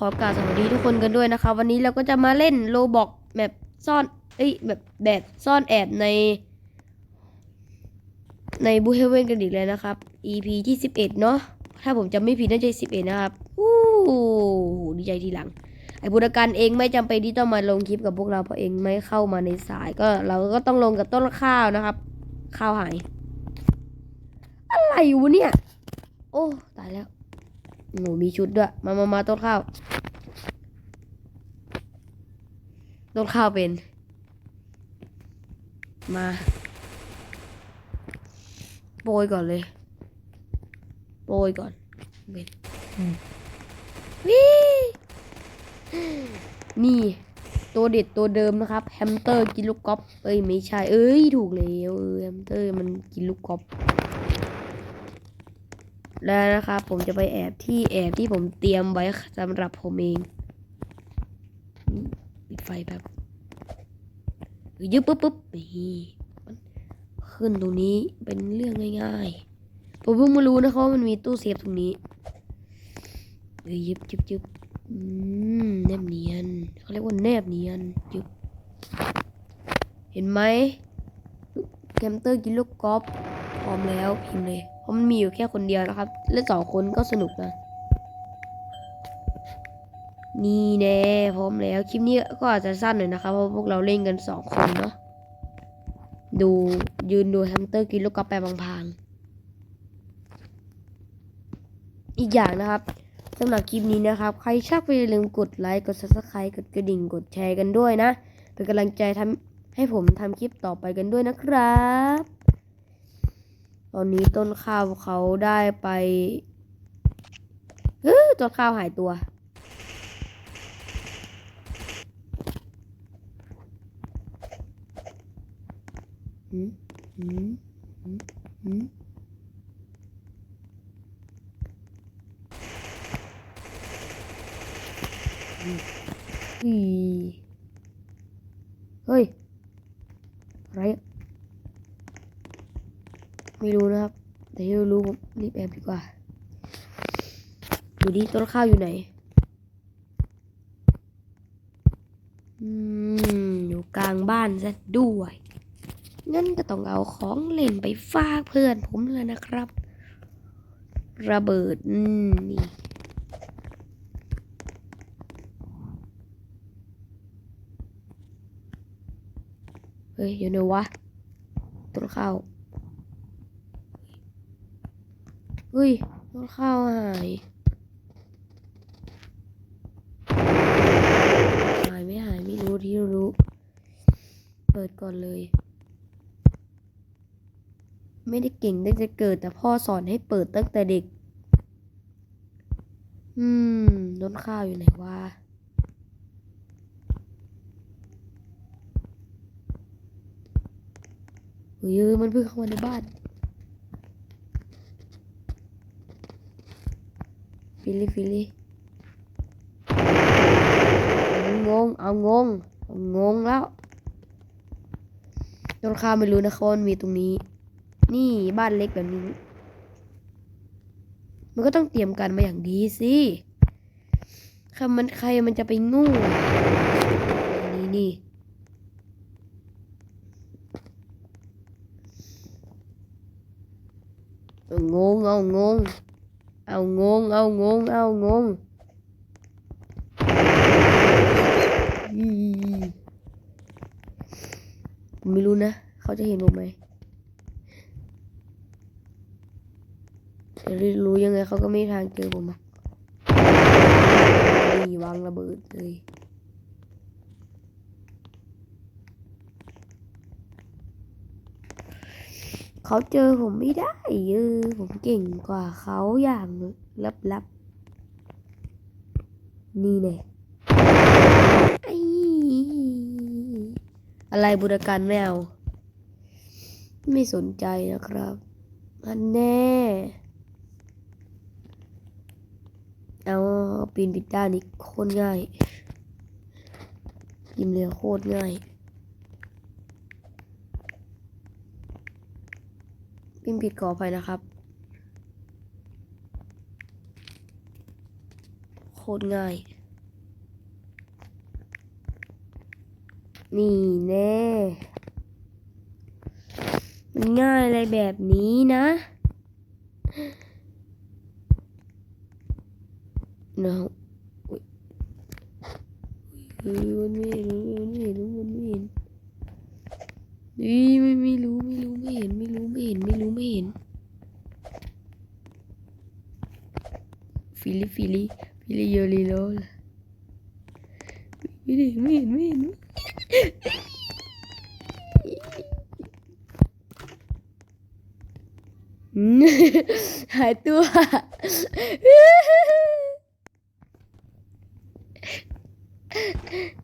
ขอกราบสวัสดีทุกคนกันด้วยนะคะวันนี้เราก็จะมาเล่นโลบอกแบบซ่อนเอ้ยแบบแบบซ่อนแอบใน ในบูเฮเวนกันอีกแล้วนะครับ EP ที่11เนาะถ้าผมจำไม่ผิดน่าจะ11นะครับอู้ดีใจทีหลัง ไอ้บุรการเองไม่จำเป็นที่ต้องมาลงคลิปกับพวกเราเพราะเองไม่เข้ามาในสายก็เราก็ต้องลงกับต้นข้าวนะครับ ข้าวหาย อะไรวะเนี่ย โอ้ตายแล้ว หนูมีชุดด้วย มามามาต้นข้าว ต้นข้าวเป็น มาโปรยก่อนเลย โปรยก่อนเป็นวินี่ ตัวเด็ดตัวเดิมนะครับ แฮมสเตอร์กินลูกกอล์ฟเอ้ย ไม่ใช่ เอ้ย ถูกแล้วเออแฮมสเตอร์มันกินลูกกอล์ฟ แล้วนะครับผมจะไปแอบที่แอบที่ผมเตรียมไว้สำหรับผมเองปิดไฟแบบเฮ้ยยึบปุ๊บปุ๊บนี่มันขึ้นตรงนี้เป็นเรื่องง่าย ๆ ผมเพิ่งมารู้นะครับว่ามันมีตู้เซฟตรงนี้เฮ้ยยึบยึบยึบอืมแนบเนียนเขาเรียกว่าแนบเนียนยึบเห็นไหมแคมเตอร์กินลูกกอล์ฟพร้อมแล้วพิมพ์เลย ราะมันมีอยู่แค่คนเดียวนะครับ เล่นสองคนก็สนุกนะ นี่แน่พร้อมแล้วคลิปนี้ก็อาจจะสั้นหน่อยนะครับเพราะพวกเราเล่นกันสองคนเนาะดูยืนดูแฮมสเตอร์กินลูกกอล์ฟไปพางๆอีกอย่างนะครับสำหรับคลิปนี้นะครับ ใครชอบอย่าลืมกดไลค์ กด subscribe กดกระดิ่ง กดแชร์กันด้วยนะ เป็นกำลังใจทำให้ผมทำคลิปต่อไปกันด้วยนะครับ ตอนนี้ต้นข้าวเขาได้ไปเฮ้ยต้นข้าวหายตัวหืมหืมหืมหืมอืมอีเฮ้ย อะไรอะ ไม่รู้นะครับ แต่ที่ รีบแอบดีกว่าดูดิต้นข้าวอยู่ไหน อืม อยู่กลางบ้านซะด้วย งั้นก็ต้องเอาของเล่นไปฝากเพื่อนผมเลยนะครับ ระเบิด อืม นี่เฮ้ยอยู่ไหนวะต้นข้าว เฮ้ยต้นข้าวหายหายไม่หายไม่รู้ที่รู้ เปิดก่อนเลย ไม่ได้เก่งตั้งแต่เกิดแต่พ่อสอนให้เปิดตั้งแต่เด็ก อืมต้นข้าวอยู่ไหนวะเฮ้ยมันเพิ่งเข้ามาในบ้าน ฟิลลี่ฟิลลี่งง เอางงงงแล้วต้นข้าวไม่รู้นะเขามันมีตรงนี้ นี่บ้านเล็กแบบนี้ มันก็ต้องเตรียมการมาอย่างดีสิใครมันใครมันจะไปงูนี่นี่เอางงเอางง เอางง เอางง เอางงไม่รู้นะ เขาจะเห็นผมไหมจะรู้ยังไงเขาก็ไม่ทางเจอผมอะนี่วางระเบิดเลย เขาเจอผมไม่ได้เออผมเก่งกว่าเขาอย่างลับๆ นี่แน่อะไรบุรการแมว ไม่สนใจนะครับอันแน่ เอาปีนปิดด้านนี้โคตรง่ายยิมเรียโคตรง่าย พิมพ์ผิดขออภัยนะครับ โคตรง่าย นี่แน่มันง่ายอะไรแบบนี้นะนะอุ้ยมันไม่เห็นมันไม่เห็นมันไม่เห็น นี่ไม่ไม่รู้ไม่รู้ไม่เห็นไม่รู้ไม่เห็นไม่รู้ไม่เห็นฟิลิฟิลิฟิลิโยลิโลไม่เห็นไม่เห็นไม่เห็นหายตัว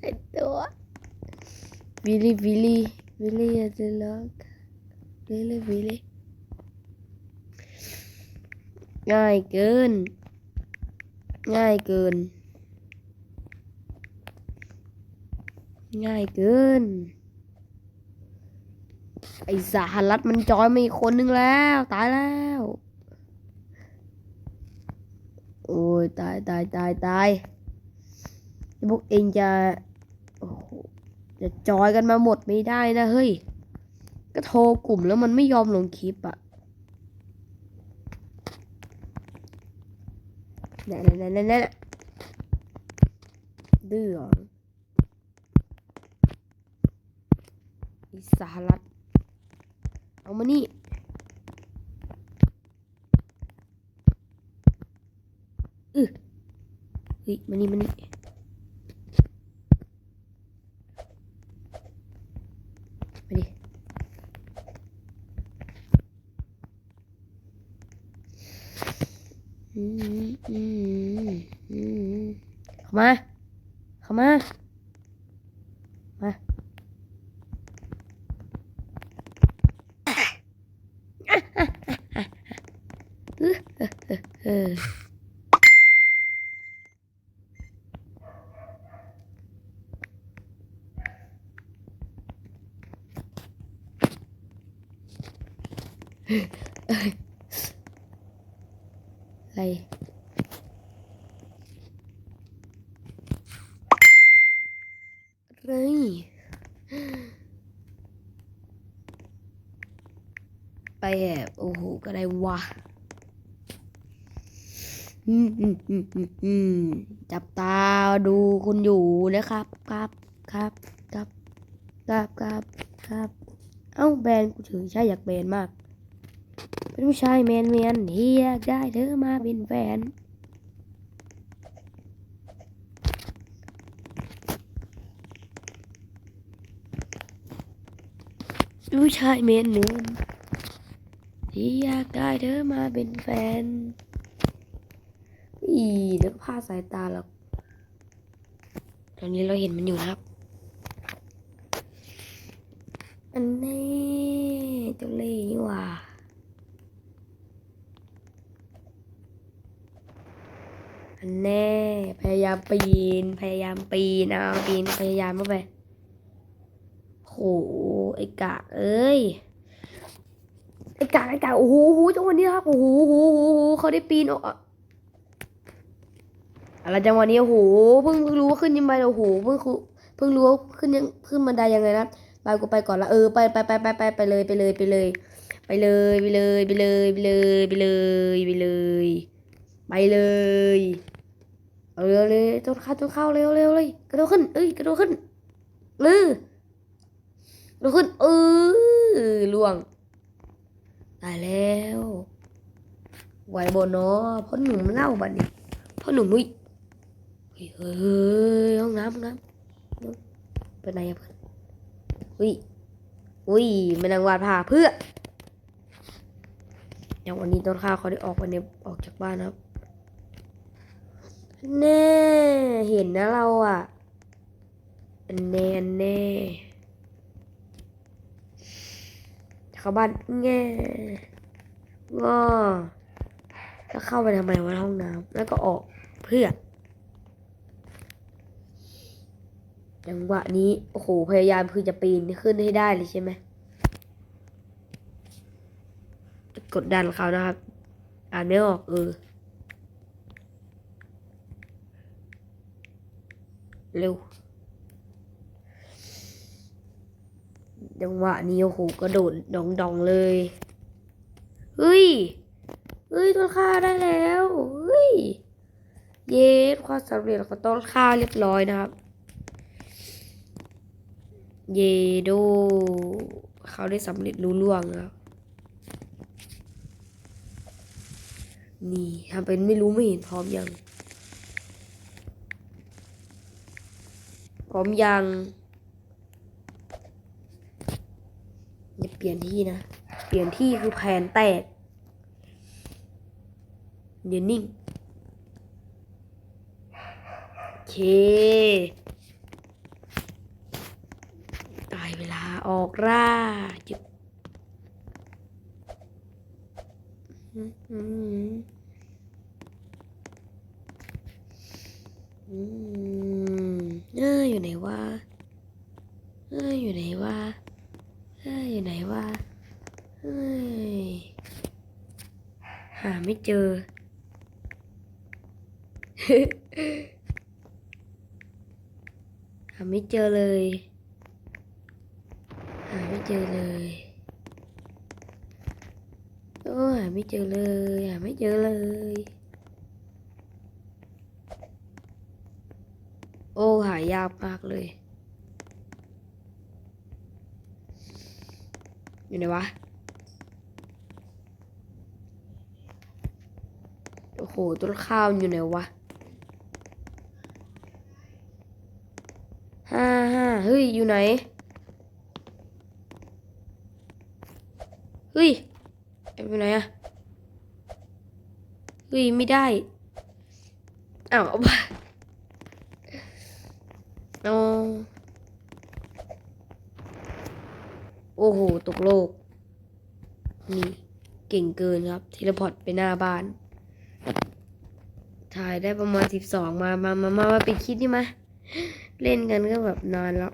หายตัววิลลี่วิล ลี่วิลลี่อยากจะล็อกวิลลี่วิลลี่ง่ายเกิน ง่ายเกิน ง่ายเกิน ไอสหรัฐมันจอยมาอีกคนนึงแล้ว ตายแล้ว โอ้ยตายตายตายตายพวกเองจะโอ้โห จะจอยกันมาหมดไม่ได้นะเฮ้ย ก็โทรกลุ่มแล้วมันไม่ยอมลงคลิปอะนั่นนั่นนั่นนั่นดื้ออไอสหรัฐเอามานี่อือเฮ้ยมานี่มานี่ อืมอืมอืมเข้ามา เข้ามา มาเอออะไรอะ ไรไปแอบโอ้โหก็ได้วะอืมอืมอืมอืมอืมจับตาดูคุณอยู่นะครับครับครับครับครับครับครับ เอ้าแบนกูถือใช่อยากแบนมาก เป็นผู้ชายแมนแมนที่อยากได้เธอมาเป็นแฟนผู้ชายแมนแมนที่อยากได้เธอมาเป็นแฟน อีเดี๋ยวก็พาสายตาหรอกตอนนี้เราเห็นมันอยู่นะครับ อันนี้ตัวเล่ห์นี่หว่า อันแน่ พยายามปีน พยายามปีนเอาปีนพยายามเข้าไปโหไอ้กะเอ้ยไอ้กะไอ้กะโอ้โหโอ้โหจังหวะนี้ครับโอ้โหโอ้โหโหเขาได้ปีนออกอะไรจังหวะนี้โอ้โหเพิ่งเพิ่งรู้ว่าขึ้นยังไงโอ้โหเพิ่งเพิ่งรู้ว่าขึ้นยังขึ้นบันไดยังไงนะไปกูไปก่อนละเออไปไปไปไปไปไปเลยไปเลยไปเลย ไปเลยไปเลยไปเลยไปเลยไปเลยไปเลยไปเลย เอาเร็วเลยต้นข้าวต้นข้าวเร็วเร็วเลยกระโดดขึ้น เอ้ยกระโดดขึ้นลือกระโดดขึ้น เออล่วงตายแล้วไหวบนเนาะเพราะหนุ่มเล่าบัดนี้เพราะหนุ่มอุ้ยเฮ้ยห้องน้ำห้องน้ำเป็นไรอะเพื่อนอุ้ยอุ้ยมันนางวาดผ่าเพื่ออย่างวันนี้ต้นข้าวเขาได้ออกวันนี้ออกจากบ้านครับ แน่เห็นนะเราอะแน่นแน่เข้าบ้านแง่งอแล้วเข้าไปทำไมวะห้องน้ำแล้วก็ออกเพื่อจังหวะนี้ โอ้โห พยายามคือจะปีนขึ้นให้ได้เลยใช่ไหมกดดันเขานะครับ อ่านไม่ออกเออ เร็วจังหวะนี้โอ้โหกระโดดดองดองๆเลยเฮ้ยเฮ้ยต้นข้าวได้แล้วเฮ้ยเย้ความสำเร็จของต้นข้าวเรียบร้อยนะครับ เยโดเขาได้สำเร็จรู้ล่วงแล้วนี่ทำเป็นไม่รู้ไม่เห็นพร้อมยัง ร้อมยังอย่าเปลี่ยนที่นะ เปลี่ยนที่คือแผนแตกเดี๋ยวนิ่งโอเค ตายเวลาออกร่าจึบอืมอืมอืม เอ้ยอยู่ไหนวะเอ้ยอยู่ไหนวะเอ้ยอยู่ไหนวะเอ้ยหาไม่เจอหาไม่เจอเลย หาไม่เจอเลยโอ้หาไม่เจอเลย หาไม่เจอเลย โอ้หายากมากเลย อยู่ไหนวะ โอ้โห ต้นข้าวอยู่ไหนวะห้าห้าเฮ้ย อยู่ไหน เฮ้ยอาไปไหนอะเฮ้ย ไม่ได้ อ้าวเอาไป เอาโอ้โห ตกโลก นี่เก่งเกินครับ เทเลพอร์ตไปหน้าบ้าน ถ่ายได้ประมาณสิบสองมา มา มา มามาปิดคลิปนี่มา เล่นกันก็แบบนานแล้ว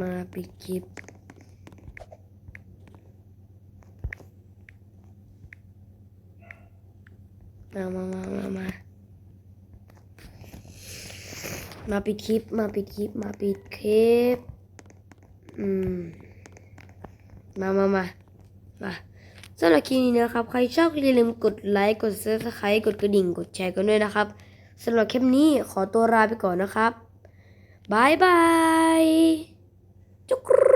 มาปิดคลิป มามามามามามาปิดคลิป มาปิดคลิป มาปิดคลิป อืม มามามามาสำหรับคลิปนี้นะครับ ใครชอบก็อย่าลืมกดไลค์ กด subscribe กดกระดิ่ง กดแชร์กันด้วยนะครับสำหรับคลิปนี้ขอตัวลาไปก่อนนะครับบายบายจุกร